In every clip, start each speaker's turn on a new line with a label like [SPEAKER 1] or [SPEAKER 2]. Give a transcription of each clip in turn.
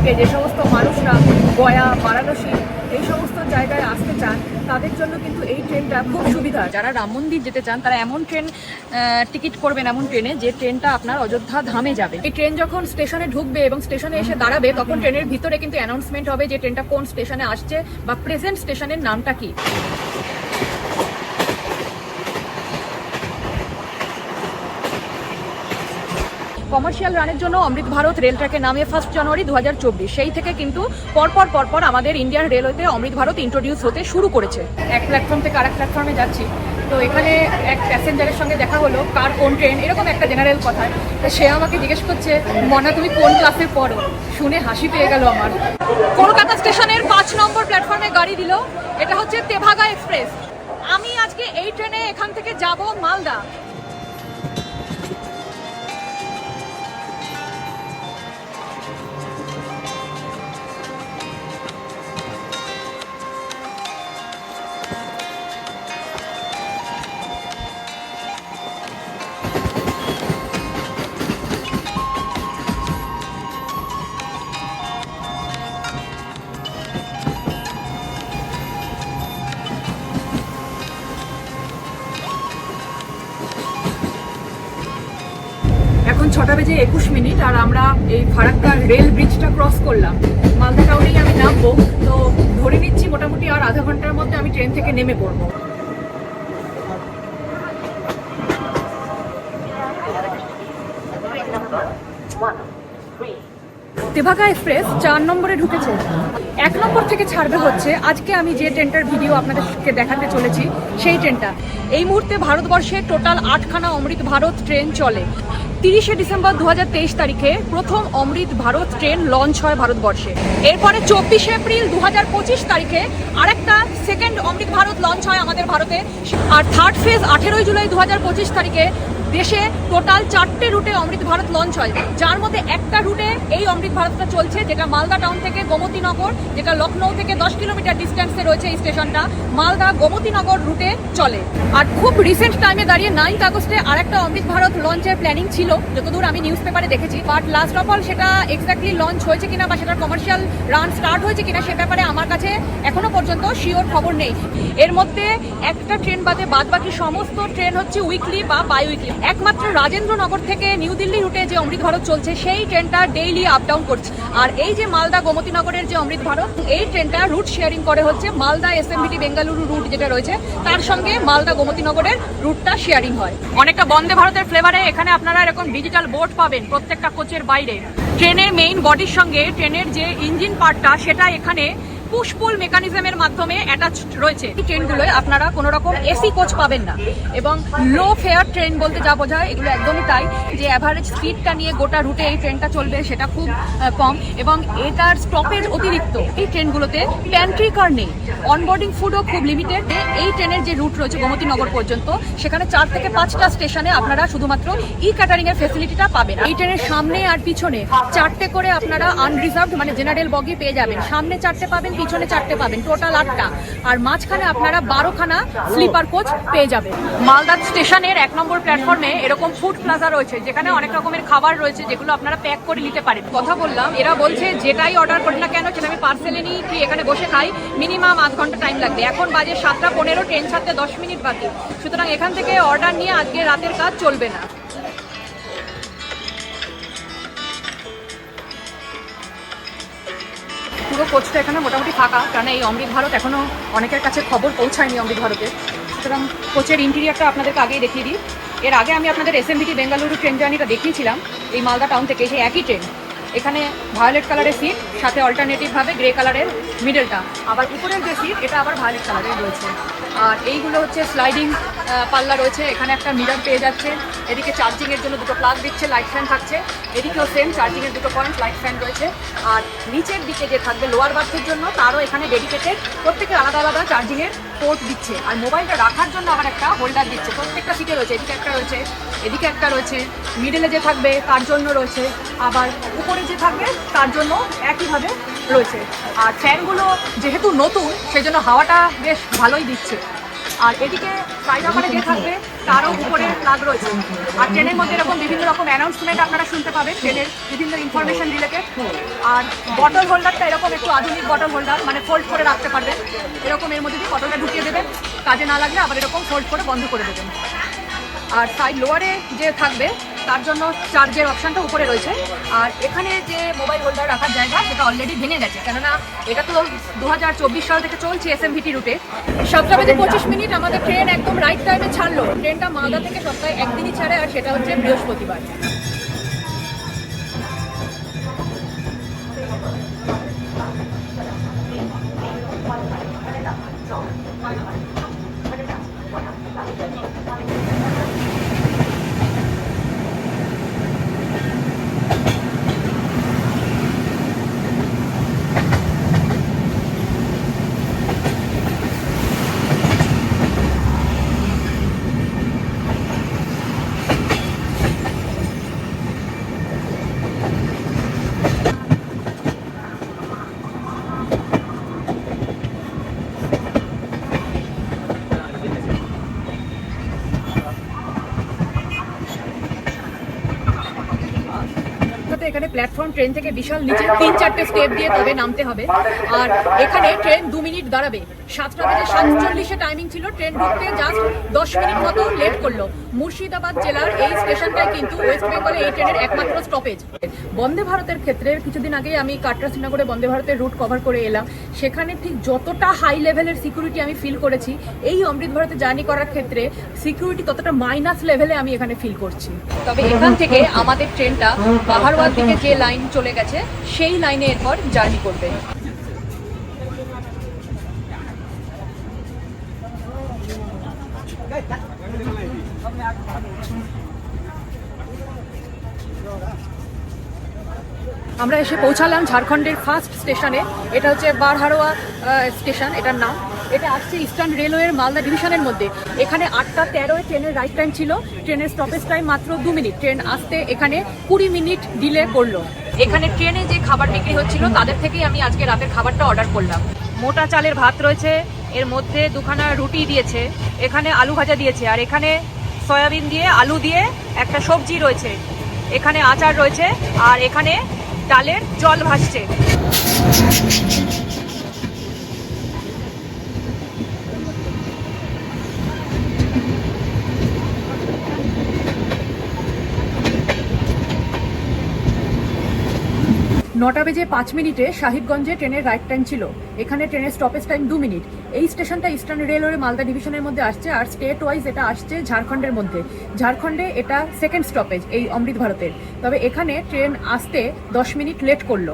[SPEAKER 1] থেকে যে সমস্ত মানুষরা গয়া, বারাণসী এই সমস্ত জায়গায় আসতে চান, তাদের জন্য কিন্তু এই ট্রেনটা খুব সুবিধা। যারা রাম মন্দির যেতে চান, তারা এমন ট্রেন টিকিট করবেন এমন ট্রেনে যে ট্রেনটা আপনার অযোধ্যা ধামে যাবে। এই ট্রেন যখন স্টেশনে ঢুকবে এবং স্টেশনে এসে দাঁড়াবে, তখন ট্রেনের ভিতরে কিন্তু অ্যানাউন্সমেন্ট হবে যে ট্রেনটা কোন স্টেশনে আসছে বা প্রেজেন্ট স্টেশনের নামটা কি। কমার্শিয়াল রানের জন্য অমৃত ভারত রেল ট্র্যাকে নামে ফার্স্ট জানুয়ারি দু হাজার চব্বিশ। সেই থেকে কিন্তু পরপর পরপর আমাদের ইন্ডিয়ান রেলওয়েতে অমৃত ভারত ইন্ট্রোডিউস হতে শুরু করেছে। এক প্ল্যাটফর্ম থেকে আরেক প্ল্যাটফর্মে যাচ্ছি। তো এখানে এক প্যাসেঞ্জারের সঙ্গে দেখা হলো কার কোন ট্রেন এরকম একটা জেনারেল কথা। তো সে আমাকে জিজ্ঞেস করছে মনা তুমি কোন ক্লাসে পড়ো? শুনে হাসি পেয়ে গেল আমার। কলকাতা স্টেশনের পাঁচ নম্বর প্ল্যাটফর্মে গাড়ি দিল। এটা হচ্ছে তেভাগা এক্সপ্রেস। আমি আজকে এই ট্রেনে এখান থেকে যাব মালদা। একুশ মিনিট আর আমরা এই ফারাক্কা রেল ব্রিজটা ক্রস করলাম। মালদা টাউনেই আমি নামবো, তো ধরে নিচ্ছি মোটামুটি আর আধা ঘণ্টার মধ্যে আমি ট্রেন থেকে নেমে পড়ব। তেভাগা এক্সপ্রেস চার নম্বরে ঢুকেছে। এক নম্বর থেকে ছাড়বে হচ্ছে, আজকে আমি যে ট্রেনটার ভিডিও আপনাদেরকে দেখাতে চলেছি, সেই ট্রেনটা। এই মুহূর্তে ভারতবর্ষে টোটাল আটখানা অমৃত ভারত ট্রেন চলে। তিরিশে ডিসেম্বর দু হাজার তেইশ তারিখে প্রথম অমৃত ভারত ট্রেন লঞ্চ হয় ভারতবর্ষে। এরপরে চব্বিশে এপ্রিল দু হাজার পঁচিশ তারিখে আরেকটা সেকেন্ড অমৃত ভারত লঞ্চ হয় আমাদের ভারতে। আর থার্ড ফেজ আঠেরোই জুলাই দু হাজার পঁচিশ তারিখে দেশে টোটাল চারটে রুটে অমৃত ভারত লঞ্চ হয়। যার মধ্যে একটা রুটে এই অমৃত ভারতটা চলছে, যেটা মালদা টাউন থেকে গোমতীনগর, যেটা লখনৌ থেকে দশ কিলোমিটার ডিস্টেন্সে রয়েছে এই স্টেশনটা মালদা গোমতীনগর রুটে চলে। আর খুব রিসেন্ট টাইমে দাঁড়িয়ে নাইন্থ আগস্টে আরেকটা অমৃত ভারত লঞ্চের প্ল্যানিং ছিল। যতদূর আমি নিউজ পেপারে দেখেছি বাট লাস্ট অফ অল সেটা এক্স্যাক্টলি লঞ্চ হয়েছে কিনা বা সেটার কমার্শিয়াল রান স্টার্ট হয়েছে কিনা সে ব্যাপারে আমার কাছে এখনও পর্যন্ত শিওর খবর নেই। এর মধ্যে একটা ট্রেন বাদে বাদ বাকি সমস্ত ট্রেন হচ্ছে উইকলি বা বাই উইকলি একমাত্র রাজেন্দ্রনগর থেকে নিউ দিল্লি রুটে যে অমৃত ভারত চলছে, সেই ট্রেনটা ডেইলি আপ ডাউন করছে। আর এই যে মালদা গোমতীনগরের যে অমৃত ভারত এই ট্রেনটা রুট শেয়ারিং করে হচ্ছে মালদা এসএমবিটি বেঙ্গালুরু রুট যেটা রয়েছে, তার সঙ্গে মালদা গোমতীনগরের রুটটা শেয়ারিং হয়। অনেকটা বন্দে ভারতের ফ্লেভারে এখানে আপনারা এরকম ডিজিটাল বোর্ড পাবেন প্রত্যেকটা কোচের বাইরে। ট্রেনের মেইন বডির সঙ্গে ট্রেনের যে ইঞ্জিন পার্টটা সেটা এখানে পুশপুল মেকানিজমের মাধ্যমে অ্যাটাচ রয়েছে। এই ট্রেনগুলোয় আপনারা কোনো রকম এসি কোচ পাবেন না। এবং লো ফেয়ার ট্রেন বলতে যা বোঝায়, এগুলো একদমই তাই যে অ্যাভারেজ স্পিডটা নিয়ে গোটা রুটে এই ট্রেনটা চলবে, সেটা খুব কম। এবং এটার স্টপেজ অতিরিক্ত। এই ট্রেনগুলোতে প্যান্ট্রি কার নেই। অনবোর্ডিং ফুডও খুব লিমিটেড এই ট্রেনের যে রুট রয়েছে গোমতীনগর পর্যন্ত, সেখানে চার থেকে পাঁচটা স্টেশনে আপনারা শুধুমাত্র ই ক্যাটারিং এর ফেসিলিটিটা পাবেন। এই ট্রেনের সামনে আর পিছনে চারটে করে আপনারা আনরিজার্ভড মানে জেনারেল বগি পেয়ে যাবেন। সামনে চারটে পাবেন পিছনে চারটে পাবেন টোটাল আটটা। আর মাঝখানে আপনারা বারোখানা স্লিপার কোচ পেয়ে যাবেন। মালদা স্টেশনের এক নম্বর প্ল্যাটফর্মে এরকম ফুড প্লাজা রয়েছে, যেখানে অনেক রকমের খাবার রয়েছে, যেগুলো আপনারা প্যাক করে নিতে পারেন। কথা বললাম, এরা বলছে যেটাই অর্ডার করি না কেন, সেটা আমি পার্সেলে নিই কি এখানে বসে খাই মিনিমাম আধ ঘণ্টা টাইম লাগবে। এখন বাজে সাতটা পনেরো ট্রেন ছাড়তে দশ মিনিট বাকি। সুতরাং এখান থেকে অর্ডার নিয়ে আজকে রাতের কাজ চলবে না। কোচটা এখানে মোটামুটি ফাঁকা, কারণ এই অমৃত ভারত এখনও অনেকের কাছে খবর পৌঁছায়নি অমৃত ভারতে। সুতরাং কোচের ইন্টেরিয়ারটা আপনাদেরকে আগেই দেখিয়ে দিই। এর আগে আমি আপনাদের এস এসএমবিটি বেঙ্গালুরু ট্রেন জার্নিটা দেখিয়েছিলাম, এই মালদা টাউন থেকে সেই একই ট্রেন এখানে ভায়োলেট কালারের সিট সাথে অল্টারনেটিভভাবে গ্রে কালারের মিডলটা আবার উপরের যে সিট এটা আবার ভায়োলেট কালারের রয়েছে। আর এইগুলো হচ্ছে স্লাইডিং পাল্লা রয়েছে, এখানে একটা মিরর পেয়ে যাচ্ছে। এদিকে চার্জিংয়ের জন্য দুটো প্লাগ দিচ্ছে লাইট ফ্যান থাকছে। এদিকেও সেম চার্জিংয়ের দুটো পয়েন্ট লাইট ফ্যান রয়েছে। আর নিচের দিকে যে থাকবে লোয়ার বার্থের জন্য, তারও এখানে ডেডিকেটেড প্রত্যেকের আলাদা আলাদা চার্জিংয়ের পোর্ট দিচ্ছে। আর মোবাইলটা রাখার জন্য আবার একটা হোল্ডার দিচ্ছে। প্রত্যেকটা সিটে রয়েছে, এদিকে একটা রয়েছে এদিকে একটা রয়েছে মিডলে যে থাকবে তার জন্য রয়েছে, আবার উপরে যে থাকবে তার জন্য একইভাবে রয়েছে। আর ফ্যানগুলো যেহেতু নতুন সেই জন্য হাওয়াটা বেশ ভালোই দিচ্ছে। আর এদিকে সাইডামারে যে থাকবে, তারও উপরে প্লাগ রয়েছে। আর ট্রেনের মধ্যে এরকম বিভিন্ন রকম অ্যানাউন্সমেন্ট আপনারা শুনতে পাবেন, ট্রেনের বিভিন্ন ইনফরমেশন রিলেটেড আর বটল হোল্ডারটা এরকম একটু আধুনিক বটল হোল্ডার মানে ফোল্ড করে রাখতে পারবেন। এরকম এর মধ্যে দিয়ে বটলটা ঢুকিয়ে দেবেন। কাজে না লাগলে আবার এরকম ফোল্ড করে বন্ধ করে দেবেন। আর সাইড লোয়ারে যে থাকবে, তার জন্য চার্জের অপশনটা উপরে রয়েছে। আর এখানে যে মোবাইল হোল্ডার রাখার জায়গা, সেটা অলরেডি ভেঙে গেছে। কেননা এটা তো দু সাল থেকে চলছে এসএমভিটি রুটে সাতটা বেজে পঁচিশ মিনিট, আমাদের ট্রেন একদম রাইট টাইমে ছাড়লো। ট্রেনটা মালদা থেকে সপ্তাহে একদিনই ছাড়ে, আর সেটা হচ্ছে বৃহস্পতিবার। তো এখানে প্ল্যাটফর্ম ট্রেন থেকে বিশাল নিচে তিন চারটে স্টেপ দিয়ে তবে নামতে হবে। আর এখানে ট্রেন দু মিনিট দাঁড়াবে। সাতটা বাজে সাতচল্লিশে টাইমিং ছিল। ট্রেন ঢুকতে জাস্ট দশ মিনিট মতো লেট করল। মুর্শিদাবাদ জেলার এই স্টেশনটাই কিন্তু ওয়েস্ট বেঙ্গলে এই ট্রেনের একমাত্র স্টপেজ বন্দে ভারতের ক্ষেত্রে কিছুদিন আগেই আমি কাটরা শ্রীনগরে বন্দে ভারতের রুট কভার করে এলাম। সেখানে ঠিক যতটা হাই লেভেলের সিকিউরিটি আমি ফিল করেছি, এই অমৃত ভারতে জার্নি করার ক্ষেত্রে সিকিউরিটি ততটা মাইনাস লেভেলে আমি এখানে ফিল করছি। তবে এখান থেকে আমাদের ট্রেনটা পাহাড়ওয়ার দিকে যে লাইন চলে গেছে, সেই লাইনে এরপর জার্নি করবে। আমরা এসে পৌঁছালাম ঝাড়খণ্ডের ফার্স্ট স্টেশনে এটা হচ্ছে বারহারোয়া স্টেশন এটার নাম। এটা আসছে ইস্টার্ন রেলওয়ের মালদা ডিভিশনের মধ্যে। এখানে আটটা তেরোয় ট্রেনের রাইট টাইম ছিল। ট্রেনের স্টপেজ টাইম মাত্র দু মিনিট। ট্রেন আসতে এখানে কুড়ি মিনিট ডিলে করল এখানে ট্রেনে যে খাবার বিক্রি হচ্ছিল, তাদের থেকেই আমি আজকে রাতের খাবারটা অর্ডার করলাম। মোটা চালের ভাত রয়েছে, এর মধ্যে দুখানা রুটি দিয়েছে, এখানে আলু ভাজা দিয়েছে, আর এখানে সয়াবিন দিয়ে, আলু দিয়ে একটা সবজি রয়েছে। এখানে আচার রয়েছে, আর এখানে ডালের জল ভাসছে। নটা বেজে পাঁচ মিনিটে সাহিবগঞ্জে ট্রেনের রাইট টাইম ছিল। এখানে ট্রেনের স্টপেজ টাইম দু মিনিট। এই স্টেশনটা ইস্টার্ন রেলওয়ে মালদা ডিভিশনের মধ্যে আসছে আর স্টেট ওয়াইজ এটা আসছে ঝাড়খণ্ডের মধ্যে। ঝাড়খণ্ডে এটা সেকেন্ড স্টপেজ এই অমৃত ভারতের। তবে এখানে ট্রেন আসতে দশ মিনিট লেট করল।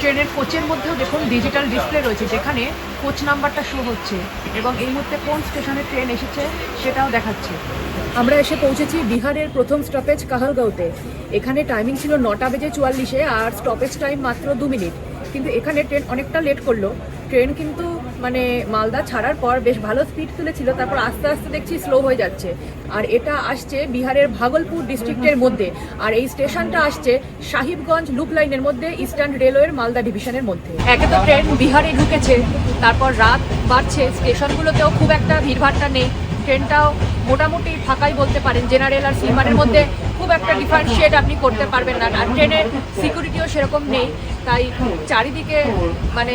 [SPEAKER 1] ট্রেনের কোচের মধ্যেও দেখুন ডিজিটাল ডিসপ্লে রয়েছে, যেখানে কোচ নাম্বারটা শো হচ্ছে এবং এই মুহূর্তে কোন স্টেশনে ট্রেন এসেছে সেটাও দেখাচ্ছে। আমরা এসে পৌঁছেছি বিহারের প্রথম স্টপেজ কাহালগাঁওতে। এখানে টাইমিং ছিল নটা বেজে চুয়াল্লিশে আর স্টপেজ টাইম মাত্র দু মিনিট। কিন্তু এখানে ট্রেন অনেকটা লেট করল। ট্রেন কিন্তু মানে মালদা ছাড়ার পর বেশ ভালো স্পিড তুলেছিল, তারপর আস্তে আস্তে দেখছি স্লো হয়ে যাচ্ছে। আর এটা আসছে বিহারের ভাগলপুর ডিস্ট্রিক্টের মধ্যে। আর এই স্টেশনটা আসছে সাহিবগঞ্জ লুপ লাইনের মধ্যে ইস্টার্ন রেলওয়ের মালদা ডিভিশনের মধ্যে। একে তো ট্রেন বিহারে ঢুকেছে, তারপর রাত বাড়ছে স্টেশনগুলোতেও খুব একটা ভিড়ভাড়টা নেই। ট্রেনটাও মোটামুটি ফাঁকাই বলতে পারেন জেনারেল আর স্লিপারের মধ্যে খুব একটা ডিফারেন্সিয়েট আপনি করতে পারবেন না। আর ট্রেনের সিকিউরিটিও সেরকম নেই, তাই চারিদিকে মানে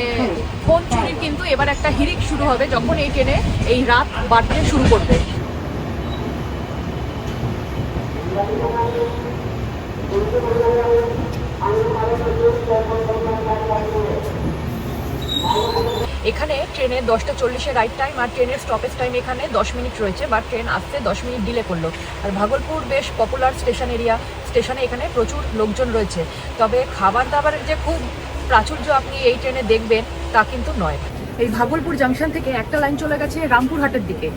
[SPEAKER 1] ফোন চুরির কিন্তু এবার একটা হিরিক শুরু হবে যখন এই ট্রেনে এই রাত বাড়তে শুরু করবে। এখানে ট্রেনে দশটা চল্লিশে রাইট টাইম আর ট্রেনের স্টপেজ টাইম এখানে দশ মিনিট রয়েছে, বা ট্রেন আসতে দশ মিনিট ডিলে করল। আর ভাগলপুর বেশ পপুলার স্টেশন এরিয়া স্টেশনে এখানে প্রচুর লোকজন রয়েছে। তবে খাবার দাবারের যে খুব প্রাচুর্য আপনি এই ট্রেনে দেখবেন, তা কিন্তু নয়। এই ভাগলপুর জাংশন থেকে একটা লাইন চলে গেছে রামপুরহাটের দিকে।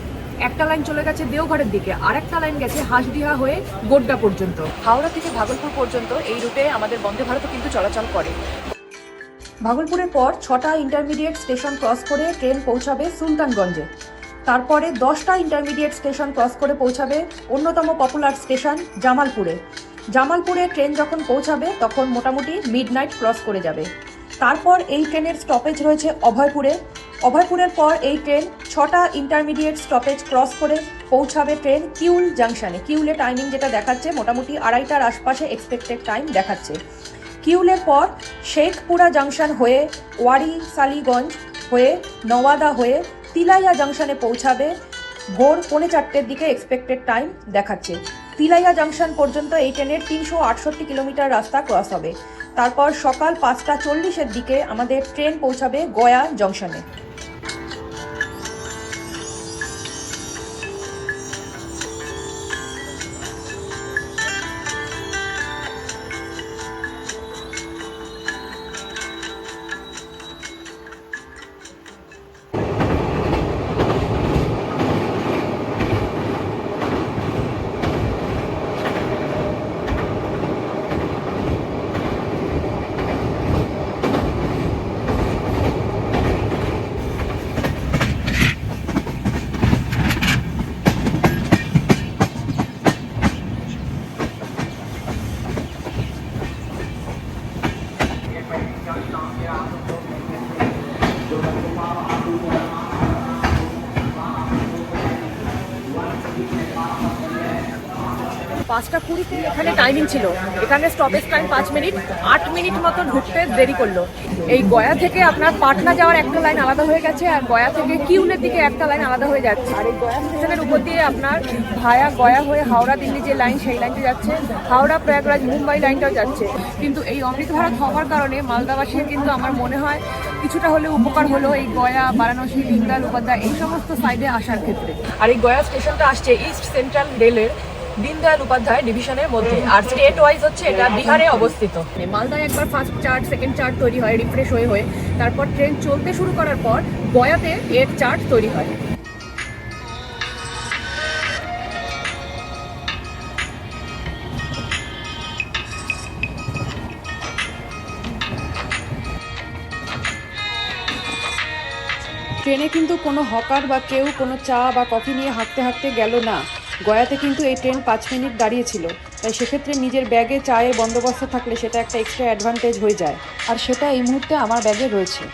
[SPEAKER 1] একটা লাইন চলে গেছে দেওঘরের দিকে। আর একটা লাইন গেছে হাঁসডিহা হয়ে গোড্ডা পর্যন্ত। হাওড়া থেকে ভাগলপুর পর্যন্ত এই রুটে আমাদের বন্দে ভারতও কিন্তু চলাচল করে। ভাগলপুরের পর ছটা ইন্টারমিডিয়েট স্টেশন ক্রস করে ট্রেন পৌঁছাবে সুলতানগঞ্জে। তারপরে দশটা ইন্টারমিডিয়েট স্টেশন ক্রস করে পৌঁছাবে অন্যতম পপুলার স্টেশন জামালপুরে। জামালপুরে ট্রেন যখন পৌঁছাবে, তখন মোটামুটি মিডনাইট ক্রস করে যাবে। তারপর এই ট্রেনের স্টপেজ রয়েছে অভয়পুরে। অভয়পুরের পর এই ট্রেন ছটা ইন্টারমিডিয়েট স্টপেজ ক্রস করে পৌঁছাবে ট্রেন কিউল জাংশনে। কিউলে টাইমিং যেটা দেখাচ্ছে, মোটামুটি আড়াইটার আশপাশে এক্সপেক্টেড টাইম দেখাচ্ছে। কিউলের পর শেখপুরা জাংশন হয়ে ওয়ারি সালিগঞ্জ হয়ে নওয়াদা হয়ে তিলাইয়া জাংশনে পৌঁছাবে। ভোর পৌনে চারটের দিকে এক্সপেক্টেড টাইম দেখাচ্ছে। তিলাইয়া জাংশন পর্যন্ত এই ট্রেনের তিনশো আটষট্টি কিলোমিটার রাস্তা ক্রস হবে। তারপর সকাল পাঁচটা চল্লিশের দিকে আমাদের ট্রেন পৌঁছাবে গয়া জংশনে। পাঁচটা কুড়িতে এখানে টাইমিং ছিল। এখানে স্টপেজ টাইম পাঁচ মিনিট, আট মিনিট মতো ঢুকতে দেরি করল। এই গয়া থেকে আপনার পাটনা যাওয়ার একটা লাইন আলাদা হয়ে গেছে, আর গয়া থেকে কিউলের দিকে একটা লাইন আলাদা হয়ে যাচ্ছে। আর এই গয়া স্টেশনের উপর দিয়ে আপনার ভায়া গয়া হয়ে হাওড়া দিল্লি যে লাইন সেই লাইনটা যাচ্ছে। হাওড়া, প্রয়াগরাজ, মুম্বাই লাইনটাও যাচ্ছে। কিন্তু এই অমৃত ভারত হওয়ার কারণে মালদাবাসীর কিন্তু আমার মনে হয় কিছুটা হলেও উপকার হলো এই গয়া, বারাণসী দীনদয়াল উপাধ্যায় এই সমস্ত সাইডে আসার ক্ষেত্রে। আর এই গয়া স্টেশনটা আসছে ইস্ট সেন্ট্রাল রেলের দীনদয়াল উপাধ্যায় ডিভিশনের মধ্যে। আর স্টেট ওয়াইজ হচ্ছে এটা বিহারে অবস্থিত। মালদায় একবার ফার্স্ট চার্ট সেকেন্ড চার্ট তৈরি হয় রিফ্রেশ হয়ে হয়ে। তারপর ট্রেন চলতে শুরু করার পর গয়াতে এর চার্ট তৈরি হয়। ট্রেনে কিন্তু কোনো হকার বা কেউ কোনো চা বা কফি নিয়ে হাঁটতে হাঁটতে গেল না। গয়াতে কিন্তু এই ট্রেন পাঁচ মিনিট দাঁড়িয়েছিল। তাই সেক্ষেত্রে নিজের ব্যাগে চায়ের বন্দোবস্ত থাকলে সেটা একটা এক্সট্রা অ্যাডভান্টেজ হয়ে যায়। আর সেটা এই মুহূর্তে আমার ব্যাগে রয়েছে।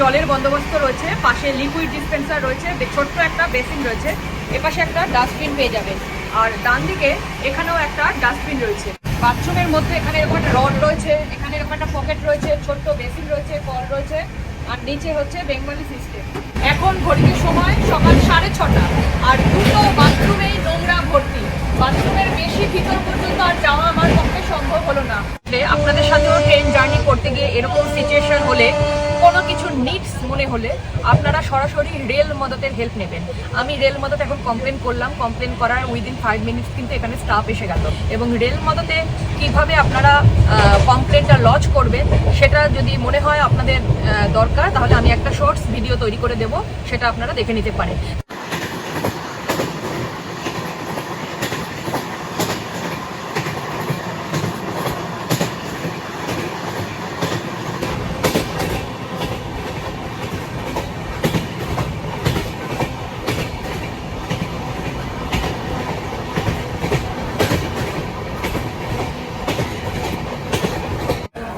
[SPEAKER 1] জলের বন্দোবস্ত রয়েছে, পাশে লিকুইড ডিসপেন্সার রয়েছে ছোট্ট একটা বেসিন রয়েছে এপাশে একটা ডাস্টবিন পেয়ে যাবেন। আর ডান দিকে এখানেও একটা ডাস্টবিন রয়েছে। বাথরুমের মধ্যে এখানে এরকম একটা রড রয়েছে, এখানে এরকম একটা পকেট রয়েছে, ছোট্ট বেসিন রয়েছে, কল রয়েছে, আর নিচে হচ্ছে বেঙ্গলি সিস্টেম এখন ঘড়িতে সময় সকাল সাড়ে ছটা, আর দুটো বাথরুমেই নোংরা ভর্তি। বাথরুমের বেশি ভিতর পর্যন্ত আর যাওয়া আমার পক্ষে সম্ভব হলো না। আপনাদের সাথেও ট্রেন জার্নি করতে গিয়ে এরকম সিচুয়েশন হলে কোনো কিছু নিডস মনে হলে আপনারা সরাসরি রেল মদতের হেল্প নেবেন। আমি রেল মদত এখন কমপ্লেন করলাম কমপ্লেন করার উইদিন ফাইভ মিনিটস কিন্তু এখানে স্টাফ এসে গেল। এবং রেল মদতে কীভাবে আপনারা কমপ্লেনটা লজ করবেন, সেটা যদি মনে হয় আপনাদের দরকার, তাহলে আমি একটা শর্টস ভিডিও তৈরি করে দেব, সেটা আপনারা দেখে নিতে পারেন।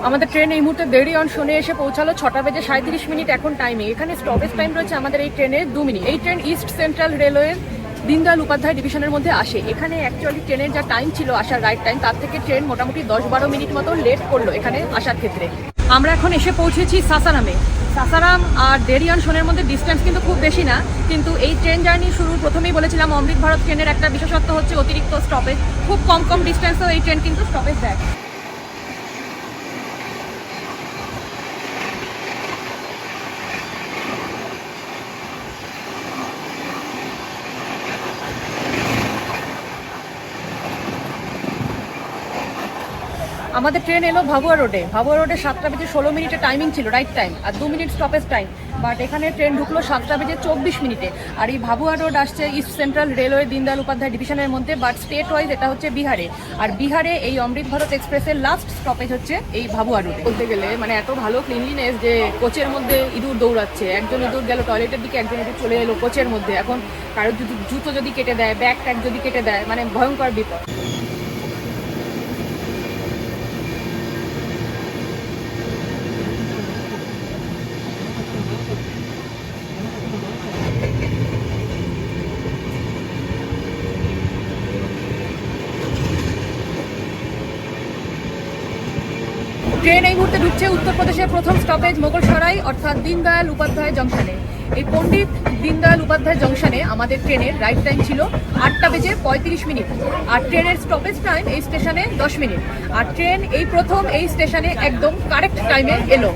[SPEAKER 1] আমাদের ট্রেন এই মুহূর্তে দেরি অন শোনে এসে পৌঁছালো। ছটা বেজে সাঁত্রিশ মিনিট এখন টাইমে এখানে স্টপেজ টাইম রয়েছে আমাদের এই ট্রেনের দু মিনিট। এই train east central railway Deendayal Upadhyay ডিভিশনের মধ্যে আসে। এখানে অ্যাকচুয়ালি ট্রেনের যা টাইম ছিল, আসার রাইট টাইম তার থেকে ট্রেন মোটামুটি দশ বারো মিনিট মতো লেট করল এখানে আসার ক্ষেত্রে। আমরা এখন এসে পৌঁছেছি সাসারামে। সাসারাম আর দেরিয়ান শোনের মধ্যে ডিস্টেন্স কিন্তু খুব বেশি না। কিন্তু এই ট্রেন জার্নি শুরু প্রথমেই বলেছিলাম, অমৃত ভারত ট্রেনের একটা বিশেষত্ব হচ্ছে অতিরিক্ত স্টপেজ খুব কম কম ডিস্টেন্সেও এই ট্রেন কিন্তু স্টপেজ দেয়। আমাদের ট্রেন এলো ভাবুয়া রোডে। ভাবুয়া রোডে সাতটা বেজে ষোলো মিনিটে টাইমিং ছিল রাইট টাইম আর দু মিনিট স্টপেজ টাইম বাট এখানে ট্রেন ঢুকলো সাতটা বেজে চব্বিশ মিনিটে। আর এই ভাবুয়া রোড আসছে east central railway Deendayal Upadhyay ডিভিশনের মধ্যে বাট স্টেট ওয়াইজ এটা হচ্ছে বিহারে। আর বিহারে এই অমৃত ভারত এক্সপ্রেসের লাস্ট স্টপেজ হচ্ছে এই ভাবুয়া রোডে। বলতে গেলে মানে এত ভালো ক্লিনলিনেস যে কোচের মধ্যে ইঁদুর দৌড়াচ্ছে। একজন ইঁদুর গেল টয়লেটের দিকে, একজন ইঁদুর চলে এলো কোচের মধ্যে। এখন কারোর জুতো যদি কেটে দেয় ব্যাগ ট্যাগ যদি কেটে দেয় মানে ভয়ঙ্কর বিপদ। ট্রেন এই মুহূর্তে ঢুকছে উত্তরপ্রদেশের প্রথম স্টপেজ মোগলসরাই অর্থাৎ দীনদয়াল উপাধ্যায় জংশনে। এই পণ্ডিত দীনদয়াল উপাধ্যায় জংশনে আমাদের ট্রেনের রাইট টাইম ছিল আটটা বেজে পঁয়ত্রিশ মিনিট। আর ট্রেনের স্টপেজ টাইম এই স্টেশনে দশ মিনিট। আর ট্রেন এই প্রথম এই স্টেশনে একদম কারেক্ট টাইমে এলো।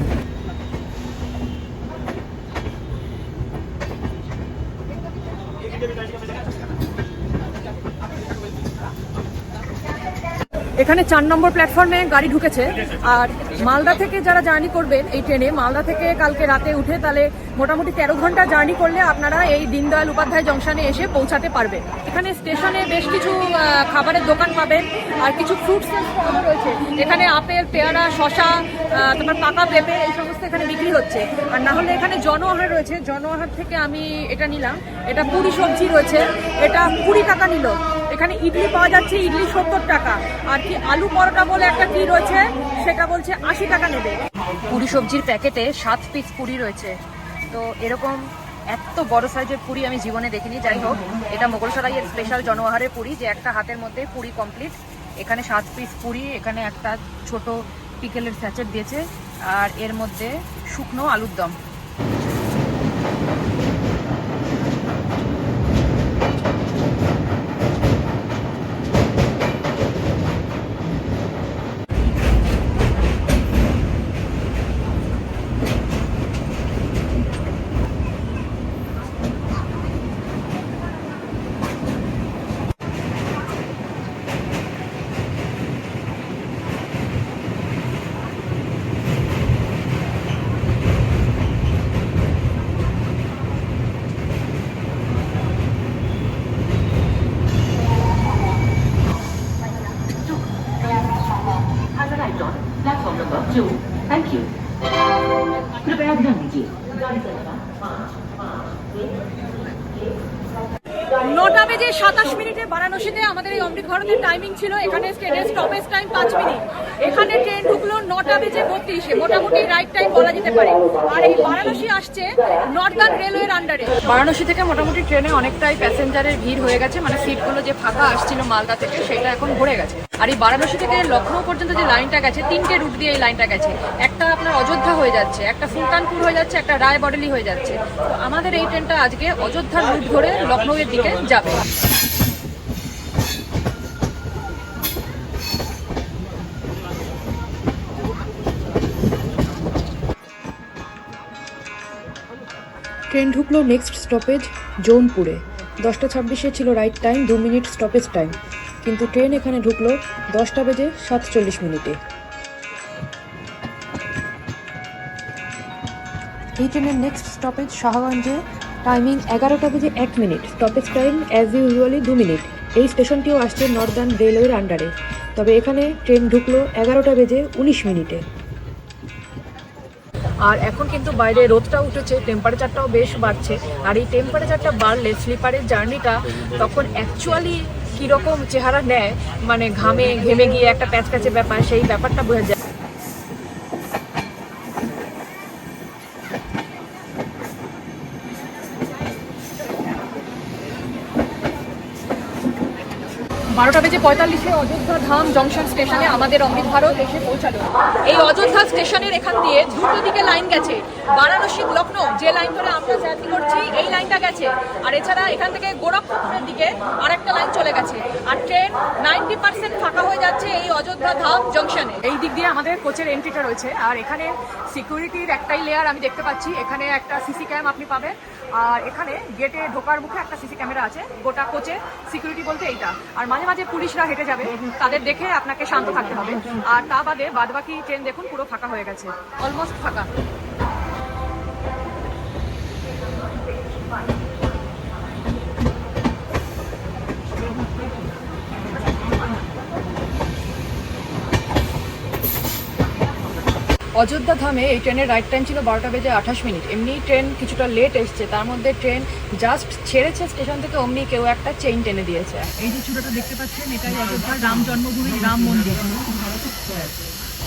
[SPEAKER 1] এখানে চার নম্বর প্ল্যাটফর্মে গাড়ি ঢুকেছে। আর মালদা থেকে যারা জার্নি করবেন এই ট্রেনে, মালদা থেকে কালকে রাতে উঠে তাহলে মোটামুটি তেরো ঘণ্টা জার্নি করলে আপনারা এই দীনদয়াল উপাধ্যায় জংশনে এসে পৌঁছাতে পারবেন। এখানে স্টেশনে বেশ কিছু খাবারের দোকান পাবেন আর কিছু ফ্রুটস রয়েছে। এখানে আপেল, পেয়ারা শশা তারপর পাকা পেঁপে এই সমস্ত এখানে বিক্রি হচ্ছে। আর না হলে এখানে জনআহার রয়েছে। জনআহার থেকে আমি এটা নিলাম। এটা পুরি সবজি রয়েছে। এটা কুড়ি টাকা নিল। এখানে ইডলি পাওয়া যাচ্ছে, ইডলি সত্তর টাকা। আর কি আলু পরোটা বলে একটা কি রয়েছে, সেটা বলছে আশি টাকা নেবে। পুরি সবজির প্যাকেটে সাত পিস পুরি রয়েছে। তো এরকম এত বড় সাইজের পুরি আমি জীবনে দেখিনি। যাই হোক, এটা মোগলসরাইয়ের স্পেশাল জনআহারের পুরি, যে একটা হাতের মধ্যে পুরি কমপ্লিট এখানে সাত পিস পুরি, এখানে একটা ছোট পিকেলের স্যাচেট দিয়েছে। আর এর মধ্যে শুকনো আলুর দম। মিনিটে বারাণসীতে আমাদের এই অমৃত ভারতের টাইমিং ছিল, এখানে ট্রেনের স্টপেজ টাইম পাঁচ মিনিট এখানে ট্রেন ঢুকলো নটা বেজে বত্রিশে, মোটামুটি রাইট টাইম বলা যেতে পারে। আর এই বারাণসী আসছে নর্দার্ন রেলওয়ের আন্ডারে বারাণসী থেকে মোটামুটি ট্রেনে অনেকটাই প্যাসেঞ্জারের ভিড় হয়ে গেছে মানে সিটগুলো যে ফাঁকা আসছিল মালদা থেকে, সেটা এখন ভরে গেছে। আর এই বারাণসী থেকে লখনৌ পর্যন্ত যে লাইনটা গেছে, তিনটে রুট দিয়ে এই লাইনটা গেছে। একটা আপনার অযোধ্যা হয়ে যাচ্ছে, একটা সুলতানপুর হয়ে যাচ্ছে, একটা রায় রায়বরেলি হয়ে যাচ্ছে। তো আমাদের এই ট্রেনটা আজকে অযোধ্যার রুট ধরে লখনৌয়ের দিকে যাবে। ট্রেন ঢুকলো নেক্সট স্টপেজ জৌনপুরে। দশটা ছাব্বিশে ছিল রাইট টাইম দু মিনিট স্টপেজ টাইম কিন্তু ট্রেন এখানে ঢুকলো দশটা বেজে সাতচল্লিশ মিনিটে। এই ট্রেনের নেক্সট স্টপেজ শাহগঞ্জে টাইমিং এগারোটা বেজে এক minute stoppage time as usually দু মিনিট এই স্টেশনটিও আসছে নর্দার্ন রেলওয়ের আন্ডারে তবে এখানে ট্রেন ঢুকলো এগারোটা বেজে উনিশ মিনিটে। আর এখন কিন্তু বাইরে রোদটা উঠেছে টেম্পারেচারটাও বেশ বাড়ছে। আর এই টেম্পারেচারটা বাড়লে স্লিপারের জার্নিটা তখন অ্যাকচুয়ালি কীরকম চেহারা নেয় মানে ঘামে, ঘেমে গিয়ে একটা প্যাচ প্যাচে ব্যাপার, সেই ব্যাপারটা বোঝা যায়। বারোটা বেজে পঁয়তাল্লিশে অযোধ্যা ধাম জংশন স্টেশনে আমাদের অমৃত ভারত এসে পৌঁছালো। এই অযোধ্যা স্টেশনের এখান দিয়ে দুটো দিকে লাইন গেছে। বারাণসী লখনৌ যে লাইন ধরে আমরা জার্নি করছি, এই লাইনটা গেছে। আর এছাড়া এখান থেকে গোরখপুরের দিকে আর একটা লাইন চলে গেছে। আর ট্রেন নাইনটি পার্সেন্ট ফাঁকা হয়ে যাচ্ছে এই অযোধ্যা ধাম জংশনে। এই দিক দিয়ে আমাদের কোচের এন্ট্রিটা রয়েছে। আর এখানে সিকিউরিটির একটাই লেয়ার আমি দেখতে পাচ্ছি। এখানে একটা সিসি ক্যাম আপনি পাবেন। আর এখানে গেটে ঢোকার মুখে একটা সিসি ক্যামেরা আছে। গোটা কোচে সিকিউরিটি বলতে এইটা। আর মাঝে মাঝে মাঝে পুলিশরা হেঁটে যাবে, তাদের দেখে আপনাকে শান্ত থাকতে হবে। আর তা বাদে বাদবাকি ট্রেন দেখুন, পুরো ফাঁকা হয়ে গেছে। অলমোস্ট ফাঁকা। অযোধ্যা ধামে এই ট্রেনের রাইট টাইম ছিল বারোটা বেজে আঠাশ মিনিট। এমনি ট্রেন কিছুটা লেট এসছে। তার মধ্যে ট্রেন জাস্ট ছেড়েছে স্টেশন থেকে অমনি কেউ একটা চেইন টেনে দিয়েছে। এই যে চূড়াটা দেখতে পাচ্ছেন এটাই অযোধ্যা রাম জন্মভূমি রাম মন্দির।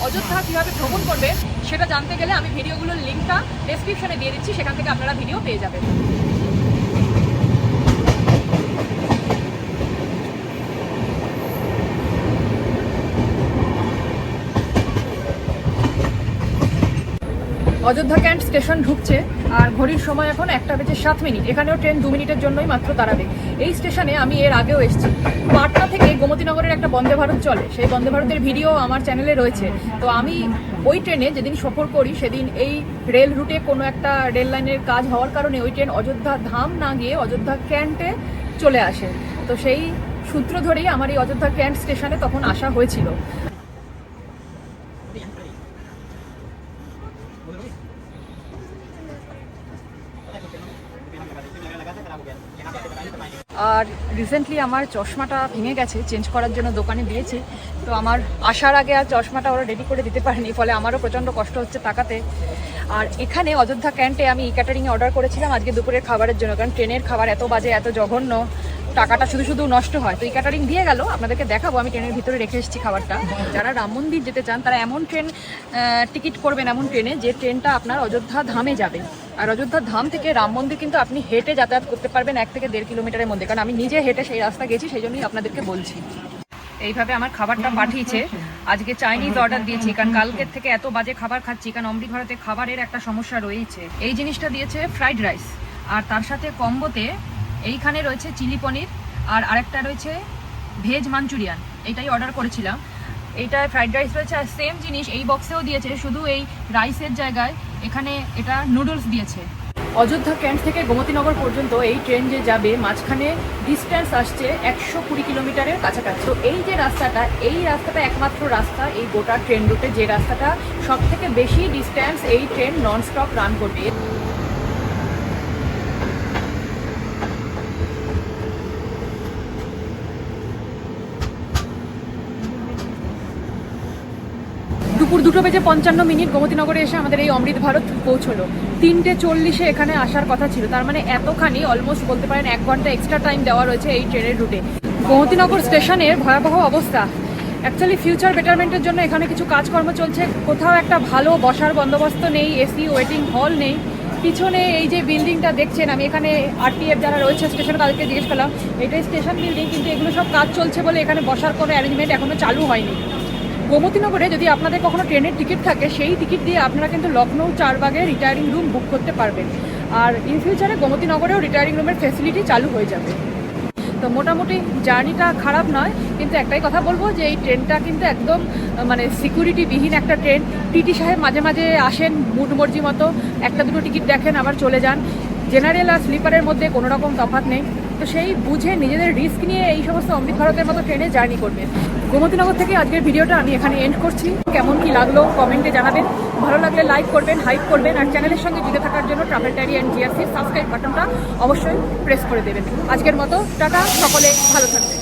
[SPEAKER 1] অযোধ্যা কীভাবে ভ্রমণ করবে সেটা জানতে গেলে আমি ভিডিওগুলোর লিঙ্কটা ডেসক্রিপশনে দিয়ে দিচ্ছি সেখান থেকে আপনারা ভিডিও পেয়ে যাবেন। অযোধ্যা ক্যান্ট স্টেশন ঢুকছে আর ঘড়ির সময় এখন একটা বেজে সাত মিনিট। এখানেও ট্রেন দু মিনিটের জন্যই মাত্র দাঁড়াবে এই স্টেশনে আমি এর আগেও এসেছি। পাটনা থেকে গোমতীনগরের একটা বন্দে ভারত চলে। সেই বন্দে ভারতের ভিডিও আমার চ্যানেলে রয়েছে। তো আমি ওই ট্রেনে যেদিন সফর করি, সেদিন এই রেল রুটে কোনো একটা রেল লাইনের কাজ হওয়ার কারণে ওই ট্রেন অযোধ্যা ধাম না গিয়ে অযোধ্যা ক্যান্টে চলে আসে। তো সেই সূত্র ধরেই আমার এই অযোধ্যা ক্যান্ট স্টেশনে তখন আসা হয়েছিল আর রিসেন্টলি আমার চশমাটা ভেঙে গেছে চেঞ্জ করার জন্য দোকানে দিয়েছি। তো আমার আসার আগে আর চশমাটা ওরা রেডি করে দিতে পারেনি, ফলে আমারও প্রচণ্ড কষ্ট হচ্ছে টাকাতে আর এখানে অযোধ্যা ক্যান্টে আমি ই ক্যাটারিংয়ে অর্ডার করেছিলাম আজকে দুপুরের খাবারের জন্য, কারণ ট্রেনের খাবার এত বাজে, এত জঘন্য, টাকাটা শুধু শুধু নষ্ট হয়। তো এই ক্যাটারিং দিয়ে গেল, আপনাদেরকে দেখাবো, আমি ট্রেনের ভিতরে রেখে এসেছি খাবারটা। যারা রাম মন্দির যেতে চান, তারা এমন ট্রেন টিকিট করবেন এমন ট্রেনে, যে ট্রেনটা আপনার অযোধ্যা ধামে যাবে। আর অযোধ্যা ধাম থেকে রাম মন্দির কিন্তু আপনি হেঁটে যাতায়াত করতে পারবেন এক থেকে দেড় কিলোমিটারের মধ্যে। কারণ আমি নিজে হেঁটে সেই রাস্তা গেছি, সেই জন্যই আপনাদেরকে বলছি। এইভাবে আমার খাবারটা পাঠিয়েছে। আজকে চাইনিজ অর্ডার দিয়েছি, কারণ কালকের থেকে এত বাজে খাবার খাচ্ছি, কারণ অমৃত ভারতে খাবারের একটা সমস্যা রয়েছে। এই জিনিসটা দিয়েছে ফ্রাইড রাইস আর তার সাথে কম্বোতে এইখানে রয়েছে চিলি পনির, আর আরেকটা রয়েছে ভেজ মাঞ্চুরিয়ান। এটাই অর্ডার করেছিলাম। এইটায় ফ্রাইড রাইস রয়েছে। আর সেম জিনিস এই বক্সেও দিয়েছে। শুধু এই রাইসের জায়গায় এখানে এটা নুডলস দিয়েছে। অযোধ্যা ক্যান্ট থেকে গোমতীনগর পর্যন্ত এই ট্রেন যে যাবে, মাঝখানে ডিস্ট্যান্স আসছে একশো কুড়ি কিলোমিটারের কাছাকাছি। তো এই যে রাস্তাটা, এই রাস্তাটা একমাত্র রাস্তা এই গোটা ট্রেন রুটে যে রাস্তাটা সব থেকে বেশি ডিস্ট্যান্স এই ট্রেন নন স্টপ রান করবে দুপুর দুটো বেজে পঞ্চান্ন মিনিট গোমতীনগরে এসে আমাদের এই অমৃত ভারত পৌঁছলো। তিনটে চল্লিশে এখানে আসার কথা ছিল। তার মানে এতখানি অলমোস্ট বলতে পারেন এক ঘণ্টা এক্সট্রা টাইম দেওয়া রয়েছে এই ট্রেনের রুটে গোমতীনগর স্টেশনের ভয়াবহ অবস্থা। অ্যাকচুয়ালি ফিউচার বেটারমেন্টের জন্য এখানে কিছু কাজকর্ম চলছে। কোথাও একটা ভালো বসার বন্দোবস্ত নেই, এসি ওয়েটিং হল নেই। পিছনে এই যে বিল্ডিংটা দেখছেন, আমি এখানে আরটিএফ যারা রয়েছে স্টেশনে তাদেরকে জিজ্ঞেস করলাম, এটাই স্টেশন বিল্ডিং কিন্তু এগুলো সব কাজ চলছে বলে এখানে বসার কোনো অ্যারেঞ্জমেন্ট এখনও চালু হয়নি। গোমতীনগরে যদি আপনাদের কখনো ট্রেনের টিকিট থাকে, সেই টিকিট দিয়ে আপনারা কিন্তু লখনৌ চারবাগে রিটায়ারিং রুম বুক করতে পারবেন। আর ইন ফিউচারে গোমতীনগরেও রিটায়ারিং রুমের ফেসিলিটি চালু হয়ে যাবে। তো মোটামুটি জার্নিটা খারাপ নয়, কিন্তু একটাই কথা বলব যে এই ট্রেনটা কিন্তু একদম মানে সিকিউরিটিবিহীন একটা ট্রেন টিটি সাহেব মাঝে মাঝে আসেন মুড মর্জি মতো, একটা দুটো টিকিট দেখেন, আবার চলে যান। জেনারেল আর স্লিপারের মধ্যে কোনো রকম তফাৎ নেই। তো সেই বুঝে নিজেদের রিস্ক নিয়ে এই সমস্ত অমৃত ভারতের মতো ট্রেনে জার্নি করবেন গোমতীনগর থেকে আজকের ভিডিওটা আমি এখানে এন্ড করছি। কেমন কি লাগল কমেন্টে জানাবেন। ভালো লাগলে লাইক করবেন হাইক করবেন, আর চ্যানেলের সঙ্গে জুড়ে থাকার জন্য ট্রাভেল ডায়রি অ্যান্ড জিআরসির সাবস্ক্রাইব বাটনটা অবশ্যই প্রেস করে দেবেন। আজকের মতো, টাটা, সকলে ভালো থাকবেন।